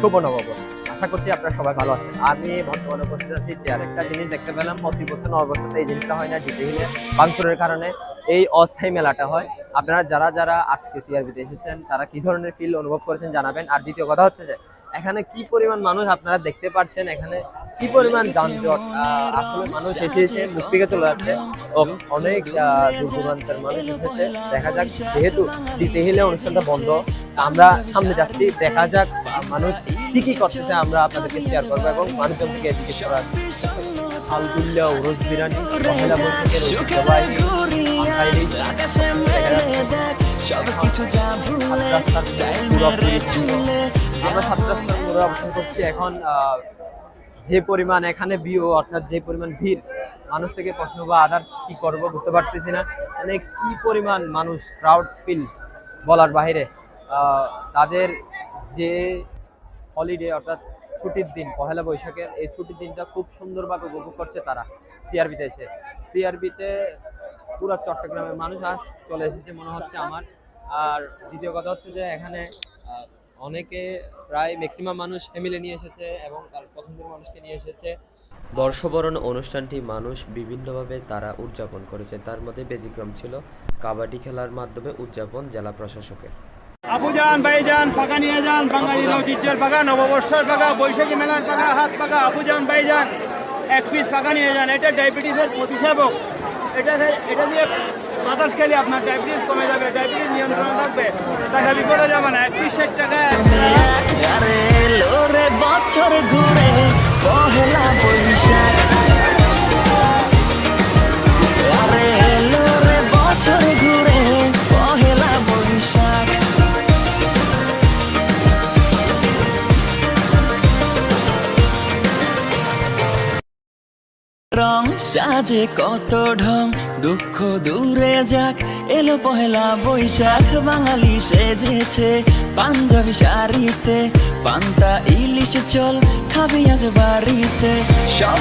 শুভ নববর্ষ। আশা করছি আপনারা সবাই ভালো আছেন। আমি বর্তমানে উপস্থিত আছি আর একটা জিনিস দেখতে পেলাম, প্রতি বছর নববর্ষতে এই জিনিসটা হয় না ডিজে হিলে ভাঙচুরের কারণে এই অস্থায়ী মেলাটা হয়। আপনারা যারা যারা আজকে সিআরবিতে এসেছেন, তারা কি ধরনের ফিল অনুভব করেছেন জানাবেন। আর দ্বিতীয় কথা হচ্ছে যে, এখানে কি পরিমাণ মানুষ আপনারা দেখতে পাচ্ছেন, এখানে কি পরিমাণ যানজট আসলে মানুষ এসে এসে মুখ থেকে চলে যাচ্ছে। অনেক দূর দূরান্তের মানুষ এসেছে। দেখা যাক, যেহেতু ডিসি হিলে অনুষ্ঠানটা বন্ধ আমরা সামনে যাচ্ছি। দেখা যাক মানুষ কি কি করতেছে আমরা আপনাদেরকে শেয়ার করব এবং মানুষজন থেকে জিজ্ঞেস করার আলদুল্লাহ উরুজ বিরানি মহিলা আমরা করছি। এখন যে পরিমাণ এখানে ভিউ অর্থাৎ যে পরিমাণ ভিড় মানুষ থেকে প্রশ্ন বা আদার্স কি করব বুঝতে পারতেছি না। মানে কি পরিমাণ মানুষ ক্রাউড ফিল বলার আহ, তাদের যে হলিডে অর্থাৎ ছুটির দিন, পহেলা বৈশাখের এই ছুটির দিনটা খুব সুন্দরভাবে উপভোগ করছে তারা সিআরবিতে এসে। সিআরবিতে পুরো চট্টগ্রামের মানুষ আজ চলে এসেছে মনে হচ্ছে আমার। আর দ্বিতীয় কথা হচ্ছে যে এখানে অনেকে প্রায় ম্যাক্সিমাম মানুষ ফ্যামিলি নিয়ে এসেছে এবং তার পছন্দের মানুষকে নিয়ে এসেছে। বর্ষবরণ অনুষ্ঠানটি মানুষ বিভিন্নভাবে তারা উদযাপন করেছে। তার মধ্যে ব্যতিক্রম ছিল কাবাডি খেলার মাধ্যমে উদযাপন জেলা প্রশাসকের। আবুজান বাইজান পাকা নিয়ে যান বাঙালির ঐতিহ্যের পাকা নববর্ষের পাকা বৈশাখী মেলার পাকা হাত পাকা আবুজান বাইজান এক পিস পাকা নিয়ে যান। এটা ডায়াবেটিসের প্রতিষেধক। এটা এটা দিয়ে বাতাস খেলে আপনার ডায়াবেটিস কমে যাবে ডায়াবেটিস নিয়ন্ত্রণে থাকবে। টাকা বিপদে যাবে না এক পিস ষাট টাকা। বছর ঘুরে রং সাজে কত ঢং, দুঃখ দূরে যাক, এলো পহেলা বৈশাখ, বাঙালি সেজেছে পাঞ্জাবি শাড়িতে, পান্তা ইলিশ চল, খাবি আজ বাড়িতে। সব